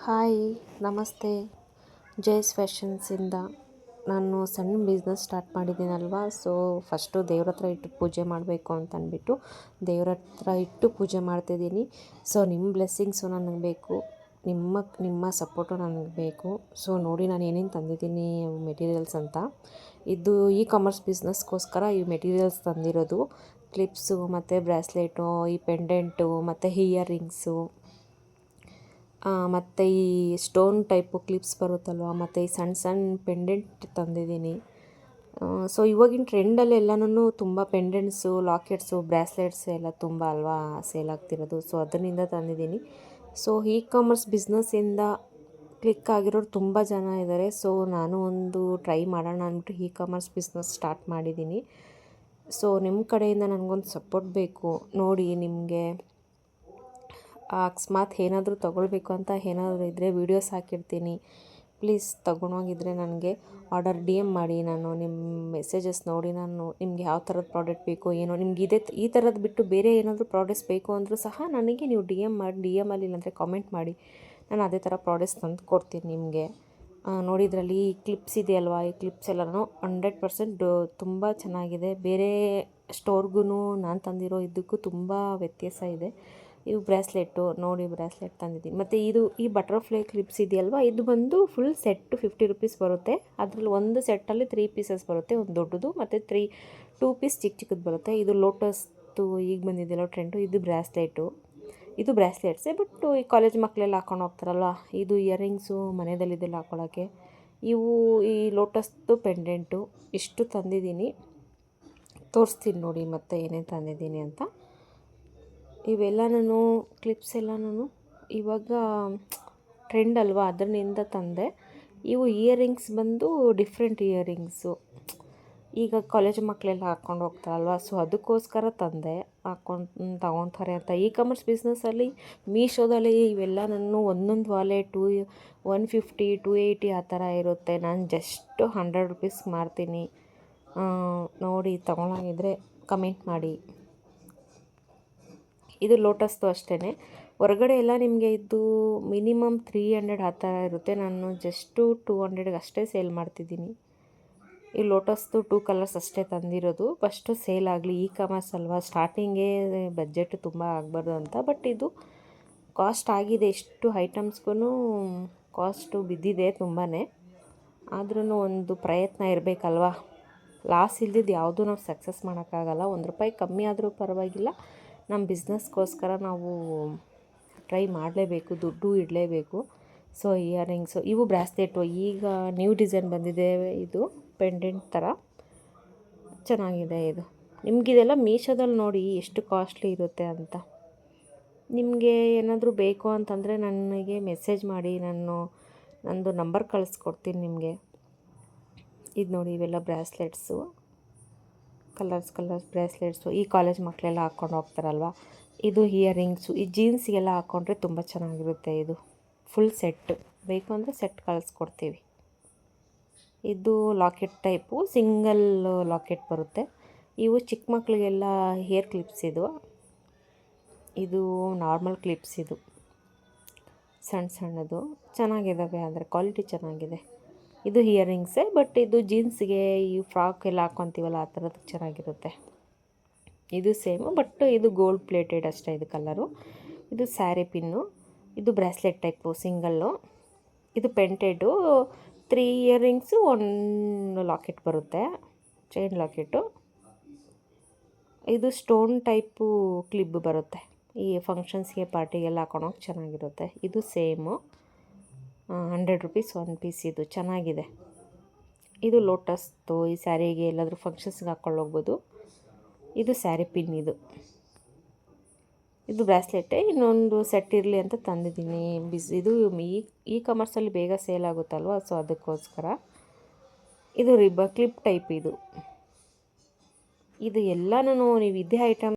Hi, ನಮಸ್ತೆ. ಜೈಸ್ ಫ್ಯಾಷನ್ಸಿಂದ ನಾನು ಸಣ್ಣ ಬಿಸ್ನೆಸ್ ಸ್ಟಾರ್ಟ್ ಮಾಡಿದ್ದೀನಲ್ವಾ? ಸೊ ಫಸ್ಟು ದೇವ್ರ ಹತ್ರ ಇಟ್ಟು ಪೂಜೆ ಮಾಡಬೇಕು ಅಂತ ಅಂದ್ಬಿಟ್ಟು ದೇವ್ರ ಹತ್ರ ಇಟ್ಟು ಪೂಜೆ ಮಾಡ್ತಿದ್ದೀನಿ. ಸೊ ನಿಮ್ಮ ಬ್ಲೆಸ್ಸಿಂಗ್ಸು ನನಗೆ ಬೇಕು. ನಿಮ್ಮ ನಿಮ್ಮ ಸಪೋರ್ಟು ನನಗೆ ಬೇಕು. ಸೊ ನೋಡಿ ನಾನು ಏನೇನು ತಂದಿದ್ದೀನಿ ಮೆಟೀರಿಯಲ್ಸ್ ಅಂತ. ಇದು ಇ ಕಾಮರ್ಸ್ ಬಿಸ್ನೆಸ್ಗೋಸ್ಕರ ಈ ಮೆಟೀರಿಯಲ್ಸ್ ತಂದಿರೋದು. ಕ್ಲಿಪ್ಸು ಮತ್ತು ಬ್ರಾಸ್ಲೆಟು ಈ ಪೆಂಡೆಂಟು ಮತ್ತು ಹಿಯರಿಂಗ್ಸು ಮತ್ತು ಈ ಸ್ಟೋನ್ ಟೈಪು ಕ್ಲಿಪ್ಸ್ ಬರುತ್ತಲ್ವ, ಮತ್ತು ಈ ಸಣ್ಣ ಸಣ್ಣ ಪೆಂಡೆಂಟ್ ತಂದಿದ್ದೀನಿ. ಸೊ ಇವಾಗಿನ ಟ್ರೆಂಡಲ್ಲಿ ಎಲ್ಲನೂ ತುಂಬ ಪೆಂಡೆಂಟ್ಸು ಲಾಕೆಟ್ಸು ಬ್ರಾಸ್ಲೆಟ್ಸ್ ಎಲ್ಲ ತುಂಬ ಅಲ್ವಾ ಸೇಲ್ ಆಗ್ತಿರೋದು. ಸೊ ಅದರಿಂದ ತಂದಿದ್ದೀನಿ. ಸೊ ಇ ಕಾಮರ್ಸ್ ಬಿಸ್ನೆಸ್ಸಿಂದ ಕ್ಲಿಕ್ ಆಗಿರೋರು ತುಂಬ ಜನ ಇದ್ದಾರೆ ಸೊ ನಾನು ಒಂದು ಟ್ರೈ ಮಾಡೋಣ ಅಂದ್ಬಿಟ್ಟು ಇ ಕಾಮರ್ಸ್ ಬಿಸ್ನೆಸ್ ಸ್ಟಾರ್ಟ್ ಮಾಡಿದ್ದೀನಿ. ಸೊ ನಿಮ್ಮ ಕಡೆಯಿಂದ ನನಗೊಂದು ಸಪೋರ್ಟ್ ಬೇಕು. ನೋಡಿ ನಿಮಗೆ ಅಕಸ್ಮಾತ್ ಏನಾದರೂ ತೊಗೊಳ್ಬೇಕು ಅಂತ ಏನಾದರೂ ಇದ್ದರೆ ವೀಡಿಯೋಸ್ ಹಾಕಿರ್ತೀನಿ. ಪ್ಲೀಸ್ ತೊಗೊಳೋಗಿದ್ರೆ ನನಗೆ ಆರ್ಡರ್ ಡಿ ಎಂ ಮಾಡಿ, ನಾನು ನಿಮ್ಮ ಮೆಸೇಜಸ್ ನೋಡಿ, ನಾನು ನಿಮ್ಗೆ ಯಾವ ಥರದ ಪ್ರಾಡಕ್ಟ್ ಬೇಕು ಏನೋ, ನಿಮ್ಗೆ ಇದೇ ಈ ಥರದ್ದು ಬಿಟ್ಟು ಬೇರೆ ಏನಾದರೂ ಪ್ರಾಡಕ್ಟ್ಸ್ ಬೇಕು ಅಂದರೂ ಸಹ ನನಗೆ ನೀವು ಡಿ ಎಂ ಮಾಡಿ ಡಿ ಅಲ್ಲಿ ಇಲ್ಲಾಂದರೆ ಕಾಮೆಂಟ್ ಮಾಡಿ. ನಾನು ಅದೇ ಥರ ಪ್ರಾಡಕ್ಟ್ಸ್ ತಂದು ಕೊಡ್ತೀನಿ ನಿಮಗೆ. ನೋಡಿದ್ರಲ್ಲಿ ಈ ಕ್ಲಿಪ್ಸ್ ಇದೆಯಲ್ವಾ ಈ ಕ್ಲಿಪ್ಸ್ ಎಲ್ಲನೂ ಹಂಡ್ರೆಡ್ ಪರ್ಸೆಂಟ್ ತುಂಬ ಚೆನ್ನಾಗಿದೆ. ಬೇರೆ ಸ್ಟೋರ್ಗೂ ನಾನು ತಂದಿರೋ ಇದಕ್ಕೂ ತುಂಬ ವ್ಯತ್ಯಾಸ ಇದೆ. ಇವು ಬ್ರಾಸ್ಲೆಟ್ಟು, ನೋಡಿ ಬ್ರಾಸ್ಲೆಟ್ ತಂದಿದ್ದೀನಿ. ಮತ್ತು ಇದು ಈ ಬಟರ್ಫ್ಲೈ ಕ್ಲಿಪ್ಸ್ ಇದೆಯಲ್ವ? ಇದು ಬಂದು ಫುಲ್ ಸೆಟ್ಟು ಫಿಫ್ಟಿ ರುಪೀಸ್ ಬರುತ್ತೆ. ಅದರಲ್ಲಿ ಒಂದು ಸೆಟ್ಟಲ್ಲಿ ತ್ರೀ ಪೀಸಸ್ ಬರುತ್ತೆ, ಒಂದು ದೊಡ್ಡದು, ಮತ್ತು ತ್ರೀ ಟೂ ಪೀಸ್ ಚಿಕ್ಕ ಚಿಕ್ಕದು ಬರುತ್ತೆ. ಇದು ಲೋಟಸ್ದು ಈಗ ಬಂದಿದೆಯಲ್ಲ ಟ್ರೆಂಡು ಇದು ಬ್ರಾಸ್ಲೆಟು. ಇದು ಬ್ರಾಸ್ಲೆಟ್ಸೇ, ಬಟ್ ಈ ಕಾಲೇಜ್ ಮಕ್ಕಳೆಲ್ಲ ಹಾಕೊಂಡು ಹೋಗ್ತಾರಲ್ಲ, ಇದು ಇಯರಿಂಗ್ಸು ಮನೆಯಲ್ಲಿದೆಲ್ಲ ಹಾಕೊಳ್ಳೋಕ್ಕೆ ಇವು ಈ ಲೋಟಸ್ದು ಪೆಂಡೆಂಟು ಇಷ್ಟು ತಂದಿದ್ದೀನಿ. ತೋರಿಸ್ತೀನಿ ನೋಡಿ ಮತ್ತೆ ಏನೇನು ತಂದಿದ್ದೀನಿ ಅಂತ. ಇವೆಲ್ಲನೂ ಕ್ಲಿಪ್ಸ್ ಎಲ್ಲನೂ ಇವಾಗ ಟ್ರೆಂಡ್ ಅಲ್ವಾ? ಅದರಿಂದ ತಂದೆ. ಇವು ಇಯರಿಂಗ್ಸ್ ಬಂದು ಡಿಫ್ರೆಂಟ್ ಇಯರಿಂಗ್ಸು ಈಗ ಕಾಲೇಜ್ ಮಕ್ಕಳೆಲ್ಲ ಹಾಕ್ಕೊಂಡು ಹೋಗ್ತಾರಲ್ವ? ಸೊ ಅದಕ್ಕೋಸ್ಕರ ತಂದೆ ಹಾಕ್ಕೊಂಡು ತಗೊತಾರೆ ಅಂತ. ಇ ಕಾಮರ್ಸ್ ಬಿಸ್ನೆಸ್ಸಲ್ಲಿ ಮೀಶೋದಲ್ಲಿ ನಾನು ಒಂದೊಂದು ವಾಲೆ two one fifty two eighty ಆ ಥರ ಇರುತ್ತೆ. ನಾನು ಜಸ್ಟ್ ಹಂಡ್ರೆಡ್ ರುಪೀಸ್ ಮಾರ್ತೀನಿ. ನೋಡಿ, ತೊಗೊಳಂಗಿದ್ರೆ ಕಮೆಂಟ್ ಮಾಡಿ. ಇದು ಲೋಟಸ್ದು ಅಷ್ಟೇ ಹೊರಗಡೆ ಎಲ್ಲ ನಿಮಗೆ ಇದು ಮಿನಿಮಮ್ ತ್ರೀ ಹಂಡ್ರೆಡ್ ಆ ಥರ ಇರುತ್ತೆ. ನಾನು ಜಸ್ಟು ಟೂ ಹಂಡ್ರೆಡ್ಗೆ ಅಷ್ಟೇ ಸೇಲ್ ಮಾಡ್ತಿದ್ದೀನಿ. ಈ ಲೋಟಸ್ದು ಟೂ ಕಲರ್ಸ್ ಅಷ್ಟೇ ತಂದಿರೋದು. ಫಸ್ಟು ಸೇಲ್ ಆಗಲಿ ಇ ಕಾಮರ್ಸ್ ಅಲ್ವಾ ಸ್ಟಾರ್ಟಿಂಗೇ ಬಜೆಟ್ ತುಂಬ ಆಗಬಾರ್ದು ಅಂತ. ಬಟ್ ಇದು ಕಾಸ್ಟ್ ಆಗಿದೆ. ಇಷ್ಟು ಐಟಮ್ಸ್ಗೂ ಕಾಸ್ಟು ಬಿದ್ದಿದೆ ತುಂಬಾ ಆದ್ರೂ ಒಂದು ಪ್ರಯತ್ನ ಇರಬೇಕಲ್ವಾ? ಲಾಸ್ ಇಲ್ದಿದ್ದು ಯಾವುದೂ ನಾವು ಸಕ್ಸಸ್ ಮಾಡೋಕ್ಕಾಗಲ್ಲ. ಒಂದು ರೂಪಾಯಿ ಕಮ್ಮಿ ಆದರೂ ಪರವಾಗಿಲ್ಲ. ನಮ್ಮ ಬಿಸ್ನೆಸ್ಗೋಸ್ಕರ ನಾವು ಟ್ರೈ ಮಾಡಲೇಬೇಕು, ದುಡ್ಡು ಇಡಲೇಬೇಕು. ಸೊ ಇಯರಿಂಗ್ಸು ಇವು ಬ್ರಾಸ್ಲೆಟು ಈಗ ನ್ಯೂ ಡಿಸೈನ್ ಬಂದಿದೆ ಇದು ಪೆಂಡೆಂಟ್ ಥರ. ಚೆನ್ನಾಗಿದೆ ಇದು. ನಿಮಗಿದೆಲ್ಲ ಮೀಶೋದಲ್ಲಿ ನೋಡಿ ಎಷ್ಟು ಕಾಸ್ಟ್ಲಿ ಇರುತ್ತೆ ಅಂತ. ನಿಮಗೆ ಏನಾದರೂ ಬೇಕು ಅಂತಂದರೆ ನನಗೆ ಮೆಸೇಜ್ ಮಾಡಿ, ನಾನು ನಂದು ನಂಬರ್ ಕಳಿಸ್ಕೊಡ್ತೀನಿ ನಿಮಗೆ. ಇದು ನೋಡಿ ಇವೆಲ್ಲ ಬ್ರಾಸ್ಲೆಟ್ಸು. ಕಲರ್ಸ್ ಕಲರ್ಸ್, ಬ್ರೇಸ್ಲೆಟ್ಸು ಈ ಕಾಲೇಜ್ ಮಕ್ಕಳೆಲ್ಲ ಹಾಕ್ಕೊಂಡು ಹೋಗ್ತಾರಲ್ವ? ಇದು ಇಯರಿಂಗ್ಸು. ಈ ಜೀನ್ಸ್ಗೆಲ್ಲ ಹಾಕ್ಕೊಂಡ್ರೆ ತುಂಬ ಚೆನ್ನಾಗಿರುತ್ತೆ ಇದು. Full set. ಬೇಕು ಅಂದರೆ ಸೆಟ್ ಕಳಿಸ್ಕೊಡ್ತೀವಿ. ಇದು ಲಾಕೆಟ್ ಟೈಪು. ಸಿಂಗಲ್ ಲಾಕೆಟ್ ಬರುತ್ತೆ. ಇವು ಚಿಕ್ಕ ಮಕ್ಕಳಿಗೆಲ್ಲ ಹೇರ್ ಕ್ಲಿಪ್ಸ್ ಇದು. ಇದು ನಾರ್ಮಲ್ ಕ್ಲಿಪ್ಸ್ ಇದು. ಸಣ್ಣ ಸಣ್ಣದು. ಚೆನ್ನಾಗಿದ್ದಾವೆ ಅಂದರೆ ಕ್ವಾಲಿಟಿ ಚೆನ್ನಾಗಿದೆ. ಇದು ಇಯರಿಂಗ್ಸೇ ಬಟ್ ಇದು ಜೀನ್ಸ್ಗೆ ಈ ಫ್ರಾಕ್ ಎಲ್ಲ ಹಾಕ್ಕೊತೀವಲ್ಲ ಆ ಥರದ್ದು ಚೆನ್ನಾಗಿರುತ್ತೆ. ಇದು ಸೇಮು ಬಟ್ ಇದು ಗೋಲ್ಡ್ ಪ್ಲೇಟೆಡ್ ಅಷ್ಟೇ ಇದು ಕಲರು ಇದು ಸ್ಯಾರಿ ಪಿನ್ನು ಇದು ಬ್ರಾಸ್ಲೆಟ್ ಟೈಪು ಸಿಂಗಲ್ಲು ಇದು ಪೆಂಟೆಡು ತ್ರೀ ಇಯರಿಂಗ್ಸು ಒಂದು ಲಾಕೆಟ್ ಬರುತ್ತೆ ಚೈನ್ ಲಾಕೆಟು ಇದು ಸ್ಟೋನ್ ಟೈಪು ಕ್ಲಿಬ್ ಬರುತ್ತೆ. ಈ ಫಂಕ್ಷನ್ಸ್ಗೆ ಪಾರ್ಟಿಗೆಲ್ಲ ಹಾಕೊಳೋಕೆ ಚೆನ್ನಾಗಿರುತ್ತೆ. ಇದು same hundred rupees one piece ಇದು. ಚೆನ್ನಾಗಿದೆ. ಇದು ಲೋಟಸ್ದು ಈ ಸ್ಯಾರಿಗೆ ಎಲ್ಲಾದರೂ ಫಂಕ್ಷನ್ಸ್ಗೆ ಹಾಕ್ಕೊಂಡು ಹೋಗ್ಬೋದು. ಇದು ಸ್ಯಾರಿ ಪಿನ್ ಇದು. ಇದು ಬ್ರಾಸ್ಲೆಟೇ ಇನ್ನೊಂದು ಸೆಟ್ ಇರಲಿ ಅಂತ ತಂದಿದ್ದೀನಿ. ಬಿಸ್ ಇದು ಈ ಇ ಕಾಮರ್ಸಲ್ಲಿ ಬೇಗ ಸೇಲ್ ಆಗುತ್ತಲ್ವ? ಸೊ ಅದಕ್ಕೋಸ್ಕರ. ಇದು ರಿಬ್ಬ ಕ್ಲಿಪ್ ಟೈಪ್ ಇದು. ಇದು ಎಲ್ಲನೂ ನೀವು ಇದೇ ಐಟಮ್